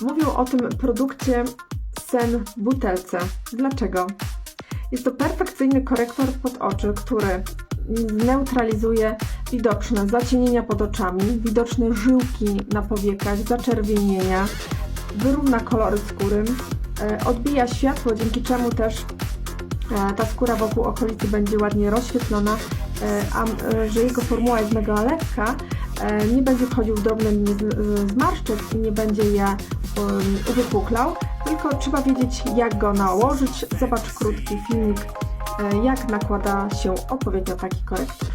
Mówią o tym produkcie Sen w butelce. Dlaczego? Jest to perfekcyjny korektor pod oczy, który neutralizuje widoczne zacienienia pod oczami, widoczne żyłki na powiekach, zaczerwienienia, wyrówna kolory skóry, e, odbija światło, dzięki czemu też e, ta skóra wokół okolicy będzie ładnie rozświetlona, e, a że jego formuła jest mega lekka, nie będzie wchodził w drobne zmarszczek i nie je je uwypuklał, tylko trzeba wiedzieć jak go nałożyć. Zobacz krótki filmik, e, jak nakłada się odpowiednio taki korektor.